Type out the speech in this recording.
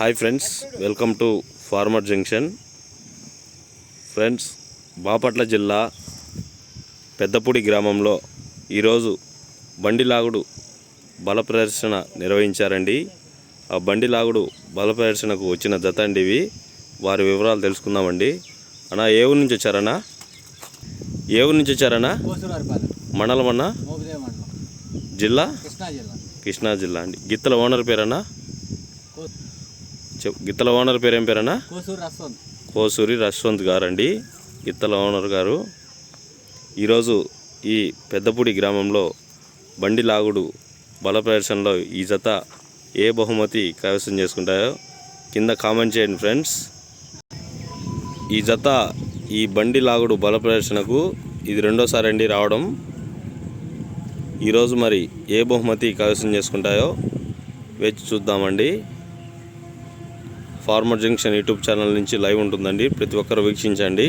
Hi friends welcome to farmer junction friends Bapatla జిల్లా పెద్దపూడి గ్రామంలో ఈరోజు బండి లాగుడు బల ప్రదర్శన నిర్వహించారండి. ఆ బండి లాగుడు బల ప్రదర్శనకు వచ్చిన జత అండి ఇవి. వారి వివరాలు తెలుసుకుందామండి. అన్నా ఏ ఊరు నుంచి వచ్చారన్నా? ఏ ఊరు నుంచి వచ్చారన్నా? మండలం. అన్నా జిల్లా. కృష్ణా జిల్లా అండి. గిత్తల ఓనర్ పేరన్నా? గిత్తల ఓనర్ పేరు ఏం పేరన్నా? కోసూరు రశ్వంత్ గారండి. గిత్తల ఓనర్ గారు. ఈరోజు ఈ పెద్దపూడి గ్రామంలో బండి లాగుడు బల ప్రదర్శనలో ఈ జత ఏ బహుమతి కైవసం చేసుకుంటాయో కింద కామెంట్ చేయండి ఫ్రెండ్స్. ఈ జత ఈ బండి లాగుడు బల ప్రదర్శనకు ఇది రెండోసారి అండి రావడం. ఈరోజు మరి ఏ బహుమతి కైవసం చేసుకుంటాయో వేచి చూద్దామండి. ఫార్మర్ జంక్షన్ యూట్యూబ్ ఛానల్ నుంచి లైవ్ ఉంటుందండి. ప్రతి ఒక్కరు వీక్షించండి.